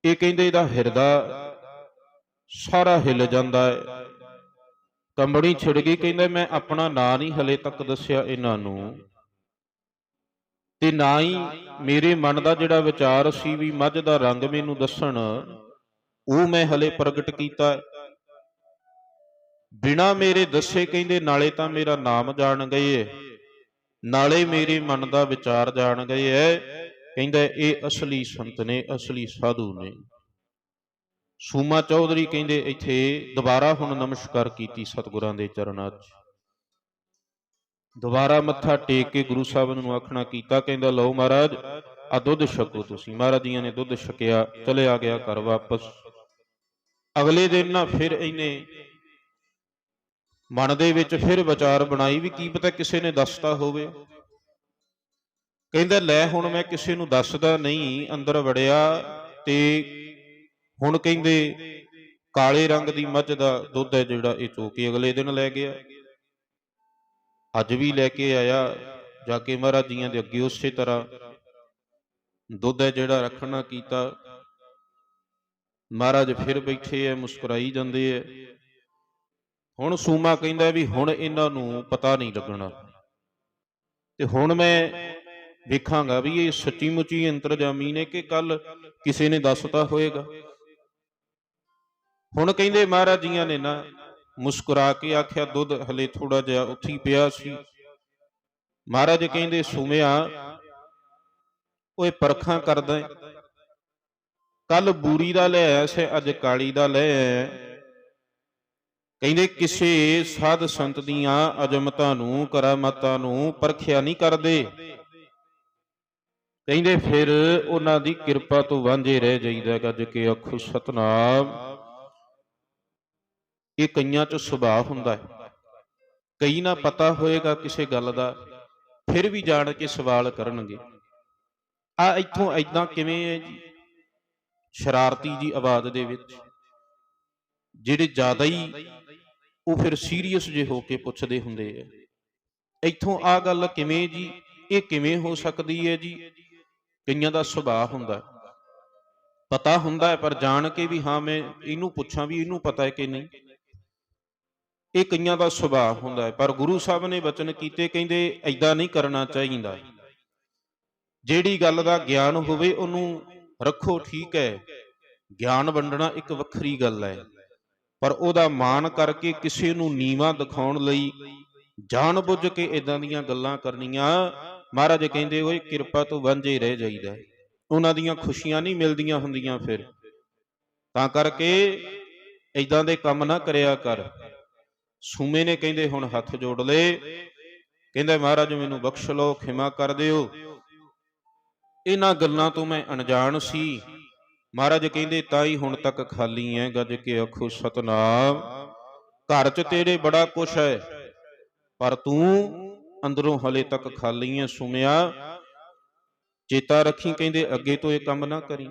ਇਹ ਕਹਿੰਦੇ, ਇਹਦਾ ਹਿਰਦਾ ਸਾਰਾ ਹਿੱਲ ਜਾਂਦਾ ਹੈ। ਕੰਬਣੀ ਛਿੜ ਗਈ, ਕਹਿੰਦਾ ਮੈਂ ਆਪਣਾ ਨਾਂ ਨਹੀਂ ਹਲੇ ਤੱਕ ਦੱਸਿਆ ਇਹਨਾਂ ਨੂੰ। ਤੇ ਨਾ ਹੀ ਮੇਰੇ ਮਨ ਦਾ ਜਿਹੜਾ ਵਿਚਾਰ ਸੀ ਵੀ ਮੱਝ ਦਾ ਰੰਗ ਮੈਨੂੰ ਦੱਸਣ, ਉਹ ਮੈਂ ਹਲੇ ਪ੍ਰਗਟ ਕੀਤਾ। ਬਿਨਾ ਮੇਰੇ ਦੱਸੇ ਕਹਿੰਦੇ, ਨਾਲੇ ਤਾਂ ਮੇਰਾ ਨਾਮ ਜਾਣ ਗਏ। ਨਾਲੇ ਮੇਰੇ ਮਨ ਦਾ ਵਿਚਾਰ ਜਾਣ ਗਏ। ਐ ਕਹਿੰਦਾ, ਇਹ ਅਸਲੀ ਸੰਤ ਨੇ, ਅਸਲੀ ਸਾਧੂ ਨੇ। ਸੂਮਾ ਚੌਧਰੀ ਕਹਿੰਦੇ ਇੱਥੇ ਦੁਬਾਰਾ ਹੁਣ ਨਮਸਕਾਰ ਕੀਤੀ ਸਤਿਗੁਰਾਂ ਦੇ ਚਰਨਾਂ 'ਚ। ਦੁਬਾਰਾ ਮੱਥਾ ਟੇਕ ਕੇ ਗੁਰੂ ਸਾਹਿਬ ਨੂੰ ਆਖਣਾ ਕੀਤਾ, ਕਹਿੰਦਾ, ਲਓ ਮਹਾਰਾਜ ਆ ਦੁੱਧ ਛਕੋ ਤੁਸੀਂ। ਮਹਾਰਾਜ ਜੀਆਂ ਨੇ ਦੁੱਧ ਛਕਿਆ, ਚਲਿਆ ਗਿਆ ਘਰ ਵਾਪਸ। ਅਗਲੇ ਦਿਨ ਨਾ ਫਿਰ ਇਹਨੇ ਮਨ ਦੇ ਵਿੱਚ ਫਿਰ ਵਿਚਾਰ ਬਣਾਈ ਵੀ ਕੀ ਪਤਾ ਕਿਸੇ ਨੇ ਦੱਸਤਾ ਹੋਵੇ। ਕਹਿੰਦਾ, ਲੈ ਹੁਣ ਮੈਂ ਕਿਸੇ ਨੂੰ ਦੱਸਦਾ ਨਹੀਂ, ਅੰਦਰ ਵੜਿਆ ਤੇ ਹੁਣ ਕਹਿੰਦੇ ਕਾਲੇ ਰੰਗ ਦੀ ਮੱਝ ਦਾ ਦੁੱਧ ਹੈ ਜਿਹੜਾ, ਇਹ ਚੋ ਕੇ ਅਗਲੇ ਦਿਨ ਲੈ ਗਿਆ। ਅੱਜ ਵੀ ਲੈ ਕੇ ਆਇਆ, ਜਾ ਕੇ ਮਹਾਰਾਜ ਜੀਆਂ ਦੇ ਅੱਗੇ ਉਸੇ ਤਰ੍ਹਾਂ ਦੁੱਧ ਹੈ ਜਿਹੜਾ ਰੱਖਣਾ ਕੀਤਾ। ਮਹਾਰਾਜ ਫਿਰ ਬੈਠੇ ਐ ਮੁਸਕਰਾਈ ਜਾਂਦੇ ਐ ਹੁਣ ਸੂਮਾ ਕਹਿੰਦਾ ਵੀ ਹੁਣ ਇਹਨਾਂ ਨੂੰ ਪਤਾ ਨਹੀਂ ਲੱਗਣਾ। ਤੇ ਹੁਣ ਮੈਂ ਵੇਖਾਂਗਾ ਵੀ ਇਹ ਸੱਚੀ ਮੁੱਚੀ ਅੰਤਰਜਾਮੀ ਨੇ ਕਿ ਕੱਲ ਕਿਸੇ ਨੇ ਦੱਸਤਾ ਹੋਏਗਾ। ਹੁਣ ਕਹਿੰਦੇ ਮਹਾਰਾਜ ਜੀਆਂ ਨੇ ਨਾ ਮੁਸਕਰਾ ਕੇ ਆਖਿਆ, ਦੁੱਧ ਹਲੇ ਥੋੜਾ ਜਿਹਾ ਉੱਥੀ ਪਿਆ ਸੀ। ਮਹਾਰਾਜ ਕਹਿੰਦੇ, ਸੁਮਿਆ, ਓਏ ਪਰਖਾਂ ਕਰਦਾ ਕੱਲ ਬੂਰੀ ਦਾ ਲੈ ਆਇਆ ਸੀ ਅੱਜ ਕਾਲੀ ਦਾ ਲੈ ਆਇਆ ਕਹਿੰਦੇ, ਕਿਸੇ ਸਾਧ ਸੰਤ ਦੀਆਂ ਅਜਮਤਾਂ ਨੂੰ, ਕਰਾਮਾਤਾਂ ਨੂੰ ਪਰਖਿਆ ਨਹੀਂ ਕਰਦੇ। ਕਹਿੰਦੇ, ਫਿਰ ਉਹਨਾਂ ਦੀ ਕਿਰਪਾ ਤੋਂ ਵਾਂਝੇ ਰਹਿ ਜਾਈਦਾ ਗੱਜ ਕੇ ਅੱਖੋ ਸਤਨਾਮ ਇਹ ਕਈਆਂ 'ਚ ਸੁਭਾਅ ਹੁੰਦਾ ਹੈ। ਕਈ ਨਾ ਪਤਾ ਹੋਏਗਾ ਕਿਸੇ ਗੱਲ ਦਾ, ਫਿਰ ਵੀ ਜਾਣ ਕੇ ਸਵਾਲ ਕਰਨਗੇ। ਆ ਇੱਥੋਂ ਐਦਾਂ ਕਿਵੇਂ ਹੈ ਜੀ? ਸ਼ਰਾਰਤੀ ਜੀ ਆਵਾਜ਼ ਦੇ ਵਿੱਚ, ਜਿਹੜੇ ਜ਼ਿਆਦਾ ਹੀ ਉਹ ਫਿਰ ਸੀਰੀਅਸ ਜੇ ਹੋ ਕੇ ਪੁੱਛਦੇ ਹੁੰਦੇ ਆ, ਇੱਥੋਂ ਆ ਗੱਲ ਕਿਵੇਂ ਜੀ? ਇਹ ਕਿਵੇਂ ਹੋ ਸਕਦੀ ਹੈ ਜੀ? ਕਈਆਂ ਦਾ ਸੁਭਾਅ ਹੁੰਦਾ ਪਤਾ ਹੁੰਦਾ ਹੈ, ਪਰ ਜਾਣ ਕੇ ਵੀ ਹਾਂ, ਮੈਂ ਇਹਨੂੰ ਪੁੱਛਾਂ ਵੀ ਇਹਨੂੰ ਪਤਾ ਹੈ ਕਿ ਨਹੀਂ। ਇਹ ਕਈਆਂ ਦਾ ਸੁਭਾਅ ਹੁੰਦਾ ਹੈ, ਪਰ ਗੁਰੂ ਸਾਹਿਬ ਨੇ ਬਚਨ ਕੀਤੇ, ਕਹਿੰਦੇ ਐਦਾਂ ਨਹੀਂ ਕਰਨਾ ਚਾਹੀਦਾ। ਜਿਹੜੀ ਗੱਲ ਦਾ ਗਿਆਨ ਹੋਵੇ, ਉਹਨੂੰ ਰੱਖੋ, ਠੀਕ ਹੈ। ਗਿਆਨ ਵੰਡਣਾ ਇੱਕ ਵੱਖਰੀ ਗੱਲ ਹੈ। ਪਰ ਉਹਦਾ ਮਾਣ ਕਰਕੇ ਕਿਸੇ ਨੂੰ ਨੀਵਾ ਦਿਖਾਉਣ ਲਈ ਜਾਣ ਬੁੱਝ ਕੇ ਇਦਾਂ ਦੀਆਂ ਗੱਲਾਂ ਕਰਨੀਆਂ, ਮਹਾਰਾਜ ਕਹਿੰਦੇ, ਓਏ, ਕਿਰਪਾ ਤੋਂ ਵਾਂਝੇ ਰਹਿ ਜਾਈਦਾ ਉਹਨਾਂ ਦੀਆਂ ਖੁਸ਼ੀਆਂ ਨਹੀਂ ਮਿਲਦੀਆਂ ਹੁੰਦੀਆਂ ਫਿਰ। ਤਾਂ ਕਰਕੇ ਇਦਾਂ ਦੇ ਕੰਮ ਨਾ ਕਰਿਆ ਕਰ। ਸੂਮੇ ਨੇ ਕਹਿੰਦੇ, ਹੁਣ ਹੱਥ ਜੋੜ ਲਏ ਕਹਿੰਦਾ, ਮਹਾਰਾਜ, ਮੈਨੂੰ ਬਖਸ਼ ਲਓ, ਖਿਮਾ ਕਰ ਦਿਓ। ਇਹਨਾਂ ਗੱਲਾਂ ਤੋਂ ਮੈਂ ਅਣਜਾਣ ਸੀ। ਮਹਾਰਾਜ ਕਹਿੰਦੇ, ਤਾਂ ਹੀ ਹੁਣ ਤੱਕ ਖਾਲੀ ਐ, ਗੱਜ ਕੇ ਆਖੋ, ਸਤਨਾਮ। ਘਰ 'ਚ ਤੇਰੇ ਬੜਾ ਕੁਛ ਹੈ ਪਰ ਤੂੰ ਅੰਦਰੋਂ ਹਲੇ ਤੱਕ ਖਾਲੀ ਐ, ਸੁਮਿਆ। ਚੇਤਾ ਰੱਖੀ, ਕਹਿੰਦੇ, ਅੱਗੇ ਤੋਂ ਇਹ ਕੰਮ ਨਾ ਕਰੀ।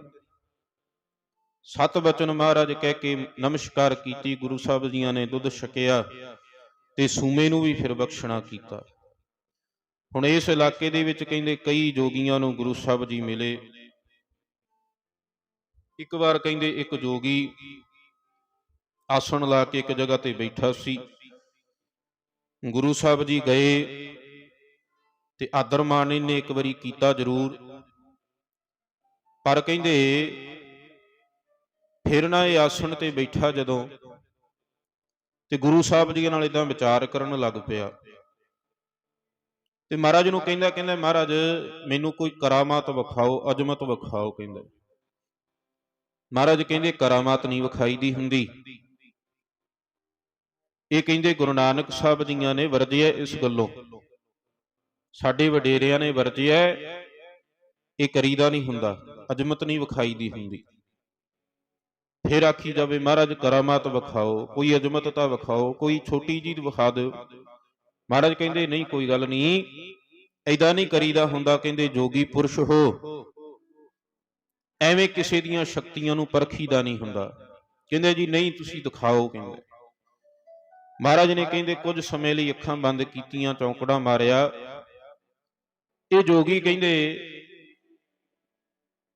ਸਤ ਬਚਨ ਮਹਾਰਾਜ ਕਹਿ ਕੇ ਨਮਸਕਾਰ ਕੀਤੀ, ਗੁਰੂ ਸਾਹਿਬ ਜੀਆਂ ਨੇ ਦੁੱਧ ਛਕਿਆ ਤੇ ਸੂਮੇ ਨੂੰ ਵੀ ਫਿਰ ਬਖਸ਼ਣਾ ਕੀਤਾ। ਹੁਣ ਇਸ ਇਲਾਕੇ ਦੇ ਵਿੱਚ ਕਹਿੰਦੇ ਕਈ ਜੋਗੀਆਂ ਨੂੰ ਗੁਰੂ ਸਾਹਿਬ ਜੀ ਮਿਲੇ। ਇੱਕ ਵਾਰ ਕਹਿੰਦੇ ਇੱਕ ਜੋਗੀ ਆਸਣ ਲਾ ਕੇ ਇੱਕ ਜਗ੍ਹਾ ਤੇ ਬੈਠਾ ਸੀ। ਗੁਰੂ ਸਾਹਿਬ ਜੀ ਗਏ ਤੇ ਆਦਰ ਮਾਨ ਇਹਨੇ ਇੱਕ ਵਾਰੀ ਕੀਤਾ ਜ਼ਰੂਰ। ਪਰ ਕਹਿੰਦੇ ਫਿਰ ਨਾ ਇਹ ਆਸਣ ਤੇ ਬੈਠਾ ਜਦੋਂ ਤੇ ਗੁਰੂ ਸਾਹਿਬ ਜੀ ਨਾਲ ਇਦਾਂ ਵਿਚਾਰ ਕਰਨ ਲੱਗ ਪਿਆ। ਤੇ ਮਹਾਰਾਜ ਨੂੰ ਕਹਿੰਦਾ ਕਹਿੰਦਾ, ਮਹਾਰਾਜ, ਮੈਨੂੰ ਕੋਈ ਕਰਾਮਾਤ ਵਿਖਾਓ, ਅਜਮਤ ਵਿਖਾਓ, ਕਹਿੰਦਾ। ਮਹਾਰਾਜ ਕਹਿੰਦੇ, ਕਰਾਮਾਤ ਨਹੀਂ ਵਿਖਾਈ ਦੀ ਹੁੰਦੀ। ਇਹ ਕਹਿੰਦੇ, ਗੁਰੂ ਨਾਨਕ ਸਾਹਿਬ ਜੀਆਂ ਨੇ ਵਰਜਿਆ ਇਸ ਗੱਲੋਂ। ਸਾਡੇ ਵਡੇਰਿਆਂ ਨੇ ਵਰਜਿਆ, ਇਹ ਕਰੀਦਾ ਨਹੀਂ ਹੁੰਦਾ, ਅਜਮਤ ਨਹੀਂ ਵਿਖਾਈ ਦੀ ਹੁੰਦੀ। ਫਿਰ ਆਖੀ ਜਾਵੇ, ਮਹਾਰਾਜ, ਕਰਾਮਾਤ ਵਿਖਾਓ, ਕੋਈ ਅਜਮਤ ਤਾਂ ਵਿਖਾਓ, ਕੋਈ ਛੋਟੀ ਜੀ ਵਿਖਾ ਦਿਓ। ਮਹਾਰਾਜ ਕਹਿੰਦੇ, ਨਹੀਂ, ਕੋਈ ਗੱਲ ਨਹੀਂ ਐਦਾਂ ਨਹੀਂ ਕਰੀਦਾ ਹੁੰਦਾ। ਕਹਿੰਦੇ, ਜੋਗੀ ਪੁਰਸ਼ ਹੋ, ਐਵੇਂ ਕਿਸੇ ਦੀਆਂ ਸ਼ਕਤੀਆਂ ਨੂੰ ਪਰਖੀਦਾ ਨਹੀਂ ਹੁੰਦਾ। ਕਹਿੰਦੇ, ਜੀ, ਨਹੀਂ, ਤੁਸੀਂ ਦਿਖਾਓ, ਕਹਿੰਦੇ। ਮਹਾਰਾਜ ਨੇ ਕਹਿੰਦੇ, ਕੁਝ ਸਮੇਂ ਲਈ ਅੱਖਾਂ ਬੰਦ ਕੀਤੀਆਂ, ਚੌਂਕੜਾ ਮਾਰਿਆ। ਇਹ ਜੋਗੀ ਕਹਿੰਦੇ,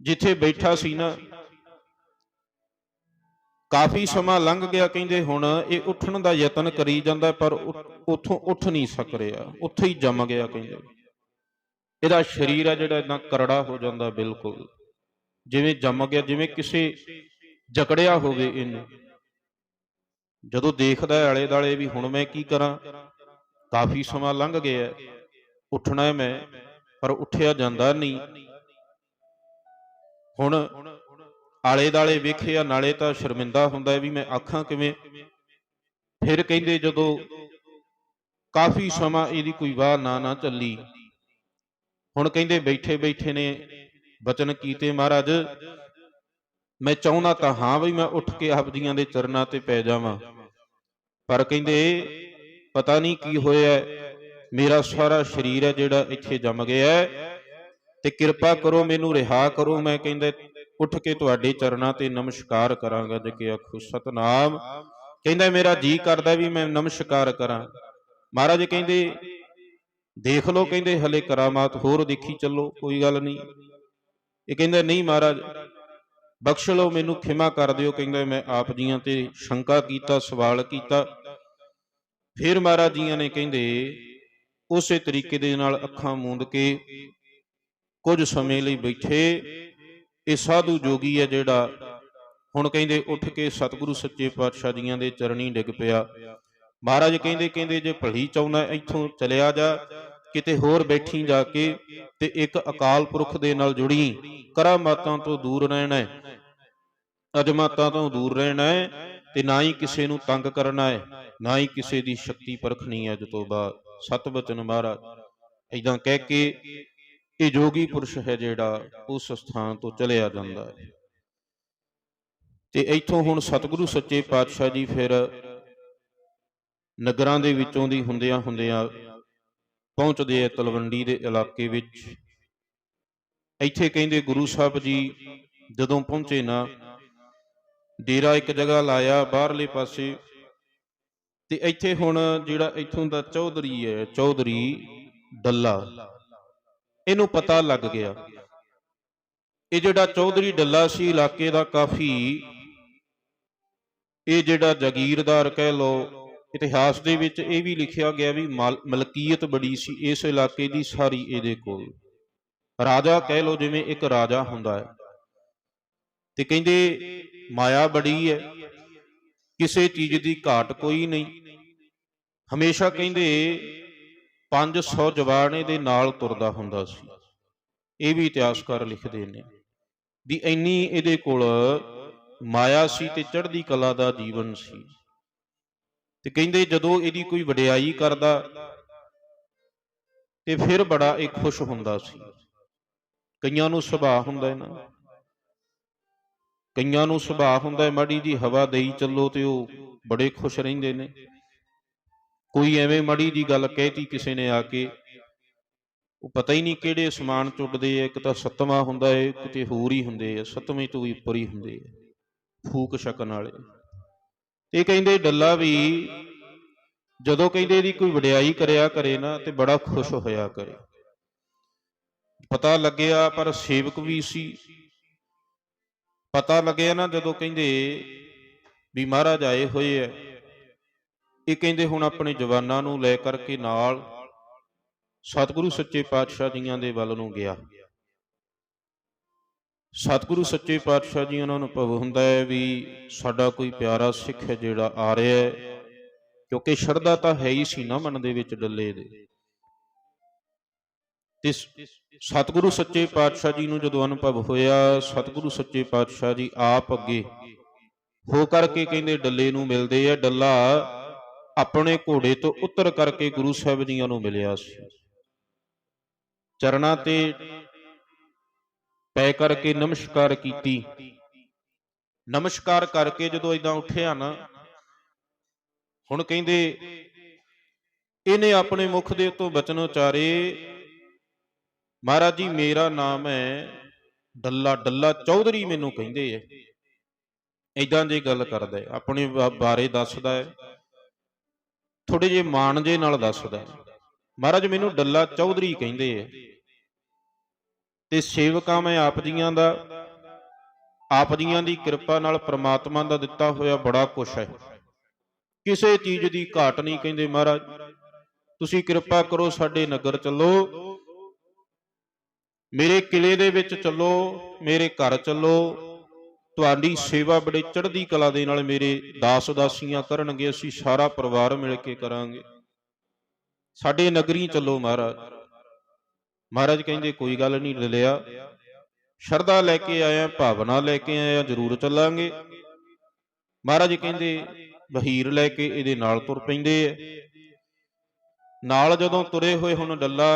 ਜਿੱਥੇ ਬੈਠਾ ਸੀ ਨਾ ਕਾਫੀ ਸਮਾਂ ਲੰਘ ਗਿਆ, ਕਹਿੰਦੇ ਹੁਣ ਇਹ ਉੱਠਣ ਦਾ ਯਤਨ ਕਰੀ ਜਾਂਦਾ, ਪਰ ਉੱਥੋਂ ਉੱਠ ਨਹੀਂ ਸਕ ਰਿਹਾ, ਉੱਥੇ ਹੀ ਜੰਮ ਗਿਆ ਕਹਿੰਦੇ। ਇਹਦਾ ਸਰੀਰ ਆ ਜਿਹੜਾ ਇਦਾਂ ਕਰੜਾ ਹੋ ਜਾਂਦਾ ਬਿਲਕੁਲ। ਜਿਵੇਂ ਜੰਮ ਗਿਆ, ਜਿਵੇਂ ਕਿਸੇ ਜਕੜਿਆ ਹੋਵੇ ਇਹਨੂੰ। ਜਦੋਂ ਦੇਖਦਾ ਹੈ ਆਲੇ ਦਾਲੇ ਵੀ ਹੁਣ ਮੈਂ ਕੀ ਕਰਾਂ, ਕਾਫੀ ਸਮਾਂ ਲੰਘ ਗਿਆ, ਉੱਠਣਾ ਹੈ ਮੈਂ, ਪਰ ਉੱਠਿਆ ਜਾਂਦਾ ਨਹੀਂ। ਹੁਣ ਆਲੇ ਦਾਲੇ ਵੇਖਿਆ ਨਾਲੇ ਤਾਂ ਸ਼ਰਮਿੰਦਾ ਹੁੰਦਾ ਵੀ ਮੈਂ ਆਖਾਂ ਕਿਵੇਂ? ਫਿਰ ਕਹਿੰਦੇ ਜਦੋਂ ਕਾਫੀ ਸਮਾਂ ਇਹਦੀ ਕੋਈ ਵਾਹ ਨਾ ਨਾ ਚੱਲੀ। ਹੁਣ ਕਹਿੰਦੇ ਬੈਠੇ ਬੈਠੇ ਨੇ, ਬਚਨ ਕੀਤੇ ਮਹਾਰਾਜ, ਮੈਂ ਚਾਹੁੰਦਾ ਤਾਂ ਹਾਂ ਵੀ ਮੈਂ ਉੱਠ ਕੇ ਆਪ ਜੀਆਂ ਦੇ ਚਰਨਾਂ ਤੇ ਪੈ ਜਾਵਾਂ। ਪਰ ਕਹਿੰਦੇ, ਪਤਾ ਨਹੀਂ ਕੀ ਹੋਇਆ ਮੇਰਾ ਸਾਰਾ ਸਰੀਰ ਹੈ ਜਿਹੜਾ ਇੱਥੇ ਜੰਮ ਗਿਆ ਤੇ ਕਿਰਪਾ ਕਰੋ ਮੈਨੂੰ ਰਿਹਾ ਕਰੋ, ਮੈਂ ਕਹਿੰਦੇ ਉੱਠ ਕੇ ਤੁਹਾਡੇ ਚਰਨਾਂ ਤੇ ਨਮਸਕਾਰ ਕਰਾਂਗਾ ਜੇ ਕਿ ਆਖੋ, ਸਤਨਾਮ। ਕਹਿੰਦਾ ਮੇਰਾ ਜੀ ਕਰਦਾ ਵੀ ਮੈਂ ਨਮਸਕਾਰ ਕਰਾਂ। ਮਹਾਰਾਜ ਕਹਿੰਦੇ, ਦੇਖ ਲਓ, ਕਹਿੰਦੇ ਹਲੇ ਕਰਾਮਾਤ ਹੋਰ ਦੇਖੀ ਚੱਲੋ, ਕੋਈ ਗੱਲ ਨਹੀਂ। ਇਹ ਕਹਿੰਦਾ, ਨਹੀਂ ਮਹਾਰਾਜ, ਬਖਸ਼ ਲਓ, ਮੈਨੂੰ ਖਿਮਾ ਕਰ ਦਿਓ, ਕਹਿੰਦਾ ਮੈਂ ਆਪ ਜੀਆਂ ਤੇ ਸ਼ੰਕਾ ਕੀਤਾ, ਸਵਾਲ ਕੀਤਾ। ਫਿਰ ਮਹਾਰਾਜ ਜੀਆਂ ਨੇ ਕਹਿੰਦੇ, ਉਸੇ ਤਰੀਕੇ ਦੇ ਨਾਲ ਅੱਖਾਂ ਮੂੰਦ ਕੇ ਕੁਝ ਸਮੇਂ ਲਈ ਬੈਠੇ। ਇਹ ਸਾਧੂ ਜੋਗੀ ਹੈ ਜਿਹੜਾ ਹੁਣ ਕਹਿੰਦੇ ਉੱਠ ਕੇ ਸਤਿਗੁਰੂ ਸੱਚੇ ਪਾਤਸ਼ਾਹ ਜੀਆਂ ਦੇ ਚਰਣੀ ਡਿੱਗ ਪਿਆ। ਮਹਾਰਾਜ ਕਹਿੰਦੇ ਕਹਿੰਦੇ ਜੇ ਭਲੀ ਚਾਹੁੰਦਾ ਇੱਥੋਂ ਚਲਿਆ ਜਾ, ਕਿਤੇ ਹੋਰ ਬੈਠੀ ਜਾ ਕੇ ਤੇ ਇੱਕ ਅਕਾਲ ਪੁਰਖ ਦੇ ਨਾਲ ਜੁੜੀ, ਕਰਾਮਾਤਾਂ ਤੋਂ ਦੂਰ ਰਹਿਣਾ ਹੈ, ਅਜਮਾਤਾਂ ਤੋਂ ਦੂਰ ਰਹਿਣਾ ਹੈ ਤੇ ਨਾ ਹੀ ਕਿਸੇ ਨੂੰ ਤੰਗ ਕਰਨਾ ਹੈ, ਨਾ ਹੀ ਕਿਸੇ ਦੀ ਸ਼ਕਤੀ ਪਰਖਣੀ ਹੈ ਅੱਜ ਤੋਂ ਬਾਅਦ। ਸਤ ਬਚਨ ਮਹਾਰਾਜ ਇਦਾਂ ਕਹਿ ਕੇ ਇਹ ਜੋਗੀ ਪੁਰਸ਼ ਹੈ ਜਿਹੜਾ, ਉਸ ਸਥਾਨ ਤੋਂ ਚਲਿਆ ਜਾਂਦਾ ਹੈ। ਤੇ ਇੱਥੋਂ ਹੁਣ ਸਤਿਗੁਰੂ ਸੱਚੇ ਪਾਤਸ਼ਾਹ ਜੀ ਫਿਰ ਨਗਰਾਂ ਦੇ ਵਿੱਚੋਂ ਦੀ ਹੁੰਦਿਆਂ ਹੁੰਦਿਆਂ ਪਹੁੰਚਦੇ ਆ ਤਲਵੰਡੀ ਦੇ ਇਲਾਕੇ ਵਿੱਚ। ਇੱਥੇ ਕਹਿੰਦੇ ਗੁਰੂ ਸਾਹਿਬ ਜੀ, ਜਦੋਂ ਪਹੁੰਚੇ ਨਾ, ਡੇਰਾ ਇੱਕ ਜਗ੍ਹਾ ਲਾਇਆ ਬਾਹਰਲੇ ਪਾਸੇ, ਤੇ ਇੱਥੇ ਹੁਣ ਜਿਹੜਾ ਇੱਥੋਂ ਦਾ ਚੌਧਰੀ ਹੈ, ਚੌਧਰੀ ਡੱਲਾ ਇਹਨੂੰ ਪਤਾ ਲੱਗ ਗਿਆ। ਇਹ ਜਿਹੜਾ ਚੌਧਰੀ ਡੱਲਾ ਸੀ ਇਲਾਕੇ ਦਾ ਕਾਫੀ, ਇਹ ਜਿਹੜਾ ਜਾਗੀਰਦਾਰ ਕਹਿ ਲੋ ਇਤਿਹਾਸ ਦੇ ਵਿੱਚ ਇਹ ਵੀ ਲਿਖਿਆ ਗਿਆ ਵੀ ਮਲਕੀਅਤ ਬੜੀ ਸੀ ਇਸ ਇਲਾਕੇ ਦੀ ਸਾਰੀ ਇਹਦੇ ਕੋਲ। ਰਾਜਾ ਕਹਿ ਲੋ ਜਿਵੇਂ ਇੱਕ ਰਾਜਾ ਹੁੰਦਾ ਹੈ। ਤੇ ਕਹਿੰਦੇ, ਮਾਇਆ ਬੜੀ ਹੈ, ਕਿਸੇ ਚੀਜ਼ ਦੀ ਘਾਟ ਕੋਈ ਨਹੀਂ। ਹਮੇਸ਼ਾ ਕਹਿੰਦੇ 500 ਜਵਾਨੇ ਦੇ ਨਾਲ ਤੁਰਦਾ ਹੁੰਦਾ ਸੀ। ਇਹ ਵੀ ਇਤਿਹਾਸਕਾਰ ਲਿਖਦੇ ਨੇ ਵੀ ਇੰਨੀ ਇਹਦੇ ਕੋਲ ਮਾਇਆ ਸੀ ਤੇ ਚੜ੍ਹਦੀ ਕਲਾ ਦਾ ਜੀਵਨ ਸੀ। ਤੇ ਕਹਿੰਦੇ ਜਦੋਂ ਇਹਦੀ ਕੋਈ ਵਡਿਆਈ ਕਰਦਾ ਤੇ ਫਿਰ ਬੜਾ ਇਹ ਖੁਸ਼ ਹੁੰਦਾ ਸੀ। ਕਈਆਂ ਨੂੰ ਸੁਭਾਅ ਹੁੰਦਾ ਹੈ ਨਾ ਕਈਆਂ ਨੂੰ ਸੁਭਾਅ ਹੁੰਦਾ ਹੈ ਮਾੜੀ ਜੀ ਹਵਾ ਦੇਈ ਚੱਲੋ ਤੇ ਉਹ ਬੜੇ ਖੁਸ਼ ਰਹਿੰਦੇ ਨੇ। ਕੋਈ ਐਵੇਂ ਮੜੀ ਦੀ ਗੱਲ ਕਹਿਤੀ ਕਿਸੇ ਨੇ ਆ ਕੇ, ਉਹ ਪਤਾ ਹੀ ਨਹੀਂ ਕਿਹੜੇ ਸਮਾਨ ਚੁੱਟਦੇ ਆ, ਇੱਕ ਤਾਂ ਸੱਤਵਾਂ ਹੁੰਦਾ ਏ ਕਿਤੇ ਹੋਰ ਹੀ ਹੁੰਦੇ ਆ, ਸੱਤਵੇਂ ਤੋਂ ਵੀ ਉੱਪਰ ਹੀ ਹੁੰਦੇ ਆ, ਫੂਕ ਛਕਣ ਵਾਲੇ। ਇਹ ਕਹਿੰਦੇ ਡੱਲਾ ਵੀ ਜਦੋਂ ਕਹਿੰਦੇ ਇਹਦੀ ਕੋਈ ਵਡਿਆਈ ਕਰਿਆ ਕਰੇ ਨਾ, ਤੇ ਬੜਾ ਖੁਸ਼ ਹੋਇਆ ਕਰੇ। ਪਤਾ ਲੱਗਿਆ ਪਰ ਸੇਵਕ ਵੀ ਸੀ। ਪਤਾ ਲੱਗਿਆ ਨਾ ਜਦੋਂ ਕਹਿੰਦੇ ਵੀ ਮਹਾਰਾਜ ਆਏ ਹੋਏ ਐ ਇਹ ਕਹਿੰਦੇ ਹੁਣ ਆਪਣੇ ਜਵਾਨਾਂ ਨੂੰ ਲੈ ਕਰਕੇ ਨਾਲ ਸਤਿਗੁਰੂ ਸੱਚੇ ਪਾਤਸ਼ਾਹ ਜੀਆਂ ਦੇ ਵੱਲ ਨੂੰ ਗਿਆ। ਸਤਿਗੁਰੂ ਸੱਚੇ ਪਾਤਸ਼ਾਹ ਜੀ ਉਹਨਾਂ ਨੂੰ ਭਵ ਹੁੰਦਾ ਹੈ ਵੀ ਸਾਡਾ ਕੋਈ ਪਿਆਰਾ ਸਿੱਖ ਹੈ ਜਿਹੜਾ ਆ ਰਿਹਾ ਹੈ, ਕਿਉਂਕਿ ਸ਼ਰਧਾ ਤਾਂ ਹੈ ਹੀ ਸੀ ਨਾ ਮਨ ਦੇ ਵਿੱਚ ਡੱਲੇ ਦੇ। ਤੇ ਸਤਿਗੁਰੂ ਸੱਚੇ ਪਾਤਸ਼ਾਹ ਜੀ ਨੂੰ ਜਦੋਂ ਅਨੁਭਵ ਹੋਇਆ, ਸਤਿਗੁਰੂ ਸੱਚੇ ਪਾਤਸ਼ਾਹ ਜੀ ਆਪ ਅੱਗੇ ਹੋ ਕਰਕੇ ਕਹਿੰਦੇ ਡੱਲੇ ਨੂੰ ਮਿਲਦੇ ਆ, ਡੱਲਾ ਆਪਣੇ ਘੋੜੇ ਤੋਂ ਉਤਰ ਕਰਕੇ ਗੁਰੂ ਸਾਹਿਬ ਜੀਆਂ ਨੂੰ ਮਿਲਿਆ ਸੀ। ਚਰਨਾਂ ਤੇ ਪੈ ਕਰਕੇ ਨਮਸਕਾਰ ਕੀਤੀ। ਨਮਸਕਾਰ ਕਰਕੇ ਜਦੋਂ ਇਦਾਂ ਉੱਠਿਆ ਨਾ, ਹੁਣ ਕਹਿੰਦੇ, ਇਹਨੇ ਆਪਣੇ ਮੁਖ ਦੇ ਉੱਤੋਂ ਬਚਨ ਉਚਾਰੇ, ਮਹਾਰਾਜ ਜੀ, ਮੇਰਾ ਨਾਮ ਹੈ ਡੱਲਾ ਡੱਲਾ ਚੌਧਰੀ ਮੈਨੂੰ ਕਹਿੰਦੇ ਐ ਇਦਾਂ ਦੀ ਗੱਲ ਕਰਦਾ ਹੈ। ਆਪਣੇ ਬਾਰੇ ਦੱਸਦਾ ਹੈ। ਥੋੜੇ ਜੇ ਮਾਣ ਜੇ ਨਾਲ ਦੱਸਦਾ ਮਹਾਰਾਜ ਮੈਨੂੰ ਡੱਲਾ ਚੌਧਰੀ ਕਹਿੰਦੇ ਐ ਤੇ ਸੇਵਕਾਂ ਮੈਂ ਆਪ ਜੀਆਂ ਦਾ, ਆਪ ਜੀਆਂ ਦੀ ਕਿਰਪਾ ਨਾਲ ਪ੍ਰਮਾਤਮਾ ਦਾ ਦਿੱਤਾ ਹੋਇਆ ਬੜਾ ਕੁਛ ਹੈ। ਕਿਸੇ ਚੀਜ਼ ਦੀ ਘਾਟ ਨਹੀਂ ਕਹਿੰਦੇ ਮਹਾਰਾਜ। ਤੁਸੀਂ ਕਿਰਪਾ ਕਰੋ ਸਾਡੇ ਨਗਰ ਚੱਲੋ। ਮੇਰੇ ਕਿਲੇ ਦੇ ਵਿੱਚ ਚੱਲੋ, ਮੇਰੇ ਘਰ ਚੱਲੋ। ਤੁਹਾਡੀ ਸੇਵਾ ਬੜੇ ਚੜ੍ਹਦੀ ਕਲਾ ਦੇ ਨਾਲ ਮੇਰੇ ਦਾਸ ਦਾਸੀਆਂ ਕਰਨਗੇ, ਅਸੀਂ ਸਾਰਾ ਪਰਿਵਾਰ ਮਿਲ ਕੇ ਕਰਾਂਗੇ। ਸਾਡੇ ਨਗਰੀ ਚੱਲੋ ਮਹਾਰਾਜ। ਮਹਾਰਾਜ ਕਹਿੰਦੇ, ਕੋਈ ਗੱਲ ਨਹੀਂ ਲਿਆ ਸ਼ਰਧਾ ਲੈ ਕੇ ਆਇਆ, ਭਾਵਨਾ ਲੈ ਕੇ ਆਇਆ, ਜ਼ਰੂਰ ਚੱਲਾਂਗੇ। ਮਹਾਰਾਜ ਕਹਿੰਦੇ, ਬਹੀਰ ਲੈ ਕੇ ਇਹਦੇ ਨਾਲ ਤੁਰ ਪੈਂਦੇ ਐ ਨਾਲ ਜਦੋਂ ਤੁਰੇ ਹੋਏ ਹੁਣ ਡੱਲਾ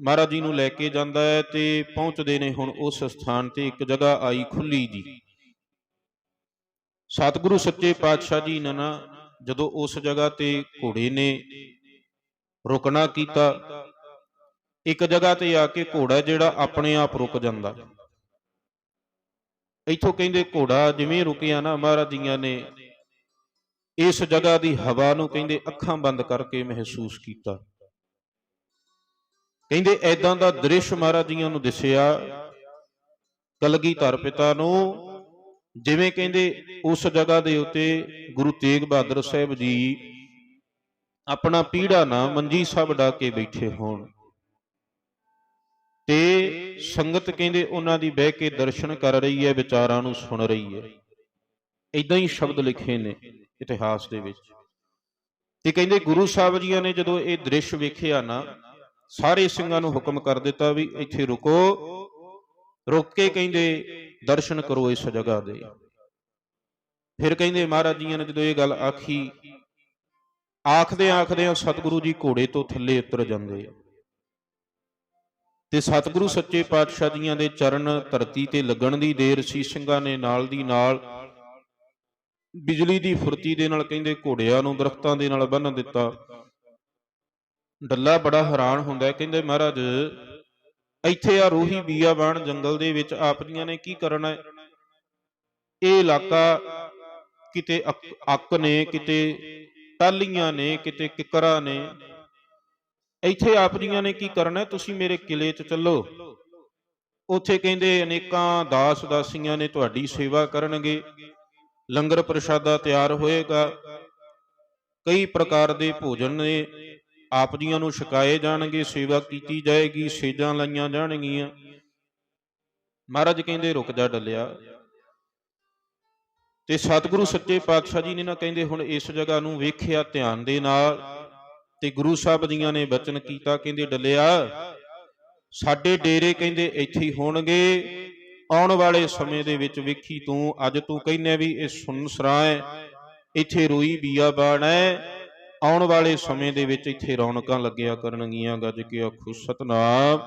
ਮਹਾਰਾਜ ਜੀ ਨੂੰ ਲੈ ਕੇ ਜਾਂਦਾ ਹੈ ਤੇ ਪਹੁੰਚਦੇ ਨੇ ਹੁਣ ਉਸ ਸਥਾਨ ਤੇ ਇੱਕ ਜਗ੍ਹਾ ਆਈ ਖੁੱਲੀ ਜੀ। ਸਤਿਗੁਰੂ ਸੱਚੇ ਪਾਤਸ਼ਾਹ ਜੀ ਨੇ ਨਾ ਜਦੋਂ ਉਸ ਜਗ੍ਹਾ ਤੇ ਘੋੜੇ ਨੇ ਰੁਕਣਾ ਕੀਤਾ, ਇੱਕ ਜਗ੍ਹਾ ਤੇ ਆ ਕੇ ਘੋੜਾ ਜਿਹੜਾ ਆਪਣੇ ਆਪ ਰੁਕ ਜਾਂਦਾ। ਇੱਥੋਂ ਕਹਿੰਦੇ ਘੋੜਾ ਜਿਵੇਂ ਰੁਕਿਆ ਨਾ ਮਹਾਰਾਜ ਜੀਆਂ ਨੇ, ਇਸ ਜਗ੍ਹਾ ਦੀ ਹਵਾ ਨੂੰ ਕਹਿੰਦੇ ਅੱਖਾਂ ਬੰਦ ਕਰਕੇ ਮਹਿਸੂਸ ਕੀਤਾ। ਕਹਿੰਦੇ ਐਦਾਂ ਦਾ ਦ੍ਰਿਸ਼ ਮਹਾਰਾਜ ਜੀਆਂ ਨੂੰ ਦਿਸਿਆ ਕਲਗੀਧਰ ਪਿਤਾ ਨੂੰ ਜਿਵੇਂ ਕਹਿੰਦੇ ਉਸ ਜਗ੍ਹਾ ਦੇ ਉੱਤੇ ਗੁਰੂ ਤੇਗ ਬਹਾਦਰ ਸਾਹਿਬ ਜੀ ਆਪਣਾ ਪੀੜਾ ਨਾ ਮੰਜੀ ਸਭ ਡਾ ਕੇ ਬੈਠੇ ਹੋਣ। ਤੇ ਸੰਗਤ ਕਹਿੰਦੇ ਉਹਨਾਂ ਦੀ ਬਹਿ ਕੇ ਦਰਸ਼ਨ ਕਰ ਰਹੀ ਹੈ, ਵਿਚਾਰਾਂ ਨੂੰ ਸੁਣ ਰਹੀ ਹੈ। ਇਦਾਂ ਹੀ ਸ਼ਬਦ ਲਿਖੇ ਨੇ ਇਤਿਹਾਸ ਦੇ ਵਿੱਚ। ਤੇ ਕਹਿੰਦੇ ਗੁਰੂ ਸਾਹਿਬ ਜੀਆਂ ਨੇ ਜਦੋਂ ਇਹ ਦ੍ਰਿਸ਼ ਵੇਖਿਆ ਨਾ, ਸਾਰੇ ਸਿੰਘਾਂ ਨੂੰ ਹੁਕਮ ਕਰ ਦਿੱਤਾ ਵੀ ਇੱਥੇ ਰੁਕੋ। ਰੁਕ ਕੇ ਕਹਿੰਦੇ ਦਰਸ਼ਨ ਕਰੋ ਇਸ ਜਗ੍ਹਾ ਦੇ। ਫਿਰ ਕਹਿੰਦੇ ਮਹਾਰਾਜ ਜੀਆਂ ਨੇ ਜਦੋਂ ਇਹ ਗੱਲ ਆਖੀ, ਆਖਦੇ ਆਖਦੇ ਸਤਿਗੁਰੂ ਜੀ ਘੋੜੇ ਤੋਂ ਥੱਲੇ ਉਤਰ ਜਾਂਦੇ ਆ। ਤੇ ਸਤਿਗੁਰੂ ਸੱਚੇ ਪਾਤਸ਼ਾਹ ਜੀਆਂ ਦੇ ਚਰਨ ਧਰਤੀ ਤੇ ਲੱਗਣ ਦੀ ਦੇਰ ਸੀ, ਸਿੰਘਾਂ ਨੇ ਨਾਲ ਦੀ ਨਾਲ ਬਿਜਲੀ ਦੀ ਫੁਰਤੀ ਦੇ ਨਾਲ ਕਹਿੰਦੇ ਘੋੜਿਆਂ ਨੂੰ ਦਰਖਤਾਂ ਦੇ ਨਾਲ ਬੰਨ੍ਹ ਦਿੱਤਾ। ਡੱਲਾ ਬੜਾ ਹੈਰਾਨ ਹੁੰਦਾ ਕਹਿੰਦੇ ਮਹਾਰਾਜ ਇੱਥੇ ਆ ਰੂਹੀ ਬੀਆਬਾਨ ਜੰਗਲ ਦੇ ਵਿੱਚ ਆਪਦੀਆਂ ਨੇ ਕੀ ਕਰਨਾ ਇਹ ਇਲਾਕਾ ਕਿਤੇ ਅੱਕ- ਨੇ, ਕਿਤੇ ਟਾਲੀਆਂ ਨੇ, ਕਿਤੇ ਕਿਕਰਾਂ ਨੇ। ਇੱਥੇ ਆਪਦੀਆਂ ਨੇ ਕੀ ਕਰਨਾ ਤੁਸੀਂ ਮੇਰੇ ਕਿਲੇ 'ਚ ਚੱਲੋ। ਉੱਥੇ ਕਹਿੰਦੇ ਅਨੇਕਾਂ ਦਾਸ ਦਾਸੀਆਂ ਨੇ ਤੁਹਾਡੀ ਸੇਵਾ ਕਰਨਗੇ। ਲੰਗਰ ਪ੍ਰਸ਼ਾਦਾ ਤਿਆਰ ਹੋਏਗਾ। ਕਈ ਪ੍ਰਕਾਰ ਦੇ ਭੋਜਨ ਨੇ ਆਪ ਜੀਆਂ ਨੂੰ ਛਕਾਏ ਜਾਣਗੇ, ਸੇਵਾ ਕੀਤੀ ਜਾਏਗੀ, ਸੇਜਾਂ ਲਾਈਆਂ ਜਾਣਗੀਆਂ। ਮਹਾਰਾਜ ਕਹਿੰਦੇ, ਰੁਕ ਜਾ ਡੱਲਿਆ। ਤੇ ਸਤਿਗੁਰੂ ਸੱਚੇ ਪਾਤਸ਼ਾਹ ਜੀ ਨੇ ਨਾ ਕਹਿੰਦੇ, ਹੁਣ ਇਸ ਜਗ੍ਹਾ ਨੂੰ ਵੇਖਿਆ ਧਿਆਨ ਦੇ ਨਾਲ। ਤੇ ਗੁਰੂ ਸਾਹਿਬ ਜੀਆਂ ਨੇ ਬਚਨ ਕੀਤਾ, ਕਹਿੰਦੇ, ਡੱਲਿਆ, ਸਾਡੇ ਡੇਰੇ ਕਹਿੰਦੇ, ਇੱਥੇ ਹੀ ਹੋਣਗੇ। ਆਉਣ ਵਾਲੇ ਸਮੇਂ ਦੇ ਵਿੱਚ ਵੇਖੀ ਤੂੰ, ਅੱਜ ਤੂੰ ਕਹਿੰਨੇ ਵੀ, ਇਹ ਸੁਨਸਰਾ ਹੈ, ਇੱਥੇ ਰੋਈ ਬੀਆਬਾਨ ਹੈ। ਆਉਣ ਵਾਲੇ ਸਮੇਂ ਦੇ ਵਿੱਚ ਇੱਥੇ ਰੌਣਕਾਂ ਲੱਗਿਆ ਕਰਨਗੀਆਂ, ਗੱਜ ਕੇ ਆਖੂ, ਸਤਨਾਮ,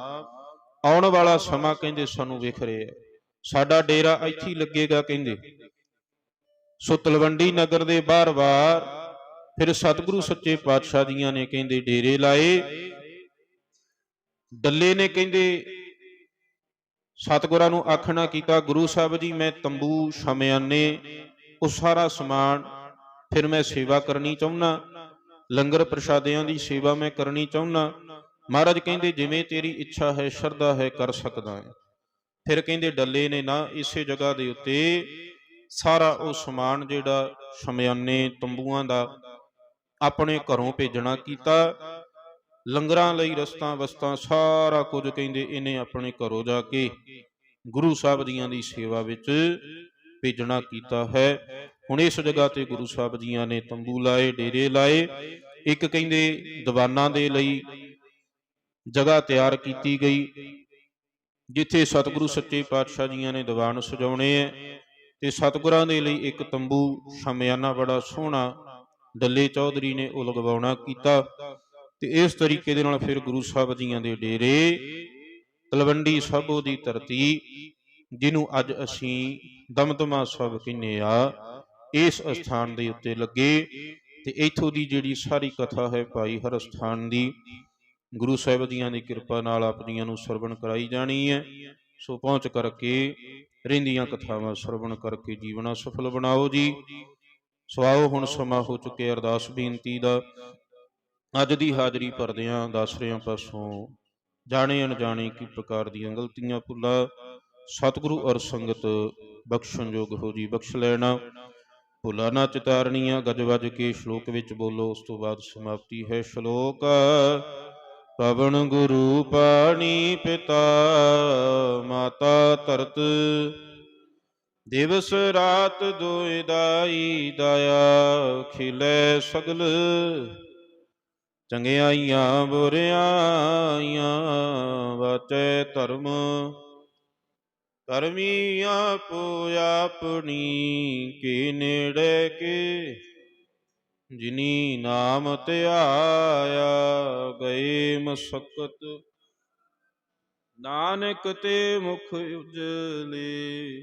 ਆਉਣ ਵਾਲਾ ਸਮਾਂ, ਕਹਿੰਦੇ, ਸਾਨੂੰ ਵੇਖ ਰਿਹਾ ਸਾਡਾ ਡੇਰਾ ਇੱਥੇ ਹੀ ਲੱਗੇਗਾ, ਕਹਿੰਦੇ। ਸੋ ਤਲਵੰਡੀ ਨਗਰ ਦੇ ਬਾਰ-ਬਾਰ ਫਿਰ ਸਤਿਗੁਰੂ ਸੱਚੇ ਪਾਤਸ਼ਾਹ ਜੀਆਂ ਨੇ ਕਹਿੰਦੇ, ਡੇਰੇ ਲਾਏ। ਡੱਲੇ ਨੇ ਕਹਿੰਦੇ, ਸਤਿਗੁਰਾਂ ਨੂੰ ਆਖਣਾ ਕੀਤਾ, ਗੁਰੂ ਸਾਹਿਬ ਜੀ, ਮੈਂ ਤੰਬੂ, ਸ਼ਮਿਆਨੇ, ਉਹ ਸਾਰਾ ਸਮਾਨ, ਫਿਰ ਮੈਂ ਸੇਵਾ ਕਰਨੀ ਚਾਹੁੰਨਾ ਲੰਗਰ ਪ੍ਰਸ਼ਾਦਿਆਂ ਦੀ ਸੇਵਾ ਮੈਂ ਕਰਨੀ ਚਾਹੁੰਨਾ। ਮਹਾਰਾਜ ਕਹਿੰਦੇ, ਜਿਵੇਂ ਤੇਰੀ ਇੱਛਾ ਹੈ, ਸ਼ਰਧਾ ਹੈ, ਕਰ ਸਕਦਾ ਹੈ। ਫਿਰ ਕਹਿੰਦੇ, ਡੱਲੇ ਨੇ ਨਾ ਇਸੇ ਜਗ੍ਹਾ ਦੇ ਉੱਤੇ ਸਾਰਾ ਉਹ ਸਮਾਨ ਜਿਹੜਾ ਸ਼ਮਿਆਨੇ ਤੰਬੂਆਂ ਦਾ ਆਪਣੇ ਘਰੋਂ ਭੇਜਣਾ ਕੀਤਾ। ਲੰਗਰਾਂ ਲਈ ਰਸਤਾ ਵਸਤਾਂ ਸਾਰਾ ਕੁਝ ਕਹਿੰਦੇ, ਇਹਨੇ ਆਪਣੇ ਘਰੋਂ ਜਾ ਕੇ ਗੁਰੂ ਸਾਹਿਬ ਜੀਆਂ ਦੀ ਸੇਵਾ ਵਿੱਚ ਭੇਜਣਾ ਕੀਤਾ ਹੈ। ਹੁਣ ਇਸ ਜਗ੍ਹਾ ਤੇ ਗੁਰੂ ਸਾਹਿਬ ਜੀਆਂ ਨੇ ਤੰਬੂ ਲਾਏ, ਡੇਰੇ ਲਾਏ। ਇੱਕ ਕਹਿੰਦੇ, ਦੀਵਾਨਾਂ ਦੇ ਲਈ ਜਗ੍ਹਾ ਤਿਆਰ ਕੀਤੀ ਗਈ, ਜਿੱਥੇ ਸਤਿਗੁਰੂ ਸੱਚੇ ਪਾਤਸ਼ਾਹ ਜੀਆਂ ਨੇ ਦੀਵਾਨ ਸਜਾਉਣੇ ਐ ਤੇ ਸਤਿਗੁਰਾਂ ਦੇ ਲਈ ਇੱਕ ਤੰਬੂ ਸ਼ਮਿਆਨਾ ਬੜਾ ਸੋਹਣਾ ਡੱਲੇ ਚੌਧਰੀ ਨੇ ਉਹ ਲਗਵਾਉਣਾ ਕੀਤਾ ਤੇ ਇਸ ਤਰੀਕੇ ਦੇ ਨਾਲ ਫਿਰ ਗੁਰੂ ਸਾਹਿਬ ਜੀਆਂ ਦੇ ਡੇਰੇ, ਤਲਵੰਡੀ ਸਾਬੋ ਦੀ ਧਰਤੀ, ਜਿਹਨੂੰ ਅੱਜ ਅਸੀਂ ਦਮਦਮਾ ਸਾਹਿਬ ਕਹਿੰਦੇ ਆ। ਇਸ ਅਸਥਾਨ ਦੇ ਉੱਤੇ ਲੱਗੇ ਤੇ ਇਥੋਂ ਦੀ ਜਿਹੜੀ ਸਾਰੀ ਕਥਾ ਹੈ ਭਾਈ ਹਰ ਸਥਾਨ ਦੀ, ਗੁਰੂ ਸਾਹਿਬ ਦੀਆਂ ਦੀ ਕਿਰਪਾ ਨਾਲ ਆਪਣੀਆਂ ਨੂੰ ਸਰਵਣ ਕਰਾਈ ਜਾਣੀ ਹੈ। ਸੋ ਪਹੁੰਚ ਕਰਕੇ ਰਹਿੰਦੀਆਂ ਕਥਾਵਾਂ ਸਰਵਣ ਕਰਕੇ ਜੀਵਨਾ ਸਫਲ ਬਣਾਓ ਜੀ। ਸੋ ਆਓ ਹੁਣ ਸਮਾਂ ਹੋ ਚੁੱਕੇ ਅਰਦਾਸ ਬੇਨਤੀ ਦਾ। ਅੱਜ ਦੀ ਹਾਜ਼ਰੀ ਭਰਦਿਆਂ ਦਾਸਰਿਆਂ ਪਾਸੋਂ ਜਾਣੇ ਅਣਜਾਣੇ ਕੀ ਪ੍ਰਕਾਰ ਦੀਆਂ ਗਲਤੀਆਂ ਭੁੱਲਾ, ਸਤਿਗੁਰੂ ਅਰ ਸੰਗਤ ਬਖਸ਼ਣਯੋਗ ਹੋ ਜੀ, ਬਖਸ਼ ਲੈਣਾ। ਭੁਲਾ ਨਾ ਚਿਤਾਰਨੀਆਂ, ਗਜ ਵੱਜ ਕੇ ਸ਼ਲੋਕ ਵਿੱਚ ਬੋਲੋ, ਉਸ ਤੋਂ ਬਾਅਦ ਸਮਾਪਤੀ ਹੈ ਸ਼ਲੋਕ। ਪਵਨ ਗੁਰੂ ਪਾਣੀ ਪਿਤਾ, ਮਾਤਾ ਧਰਤ। ਦਿਵਸ ਰਾਤ ਦੋਇ ਦਾਈ ਦਇਆ ਖਿਲੇ ਸਗਲ। ਚੰਗਿਆਈਆਂ, ਬੁਰਿਆਈਆਂ ਵਾਚੈ ਧਰਮ। ਕਰਮੀ ਆਪੋ ਆਪਣੀ ਕੇ ਨੇੜੇ ਕੇ? ਜਿਨੀ ਨਾਮ ਧਿਆਇਆ ਗਏ ਮਸਕਤ। ਨਾਨਕ ਤੇ ਮੁਖ ਉਜਲੇ।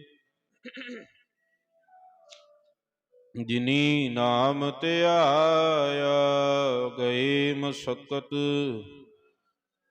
ਜਿਨੀ ਨਾਮ ਧਿਆਇਆ ਗਏ ਮਸਕਤ।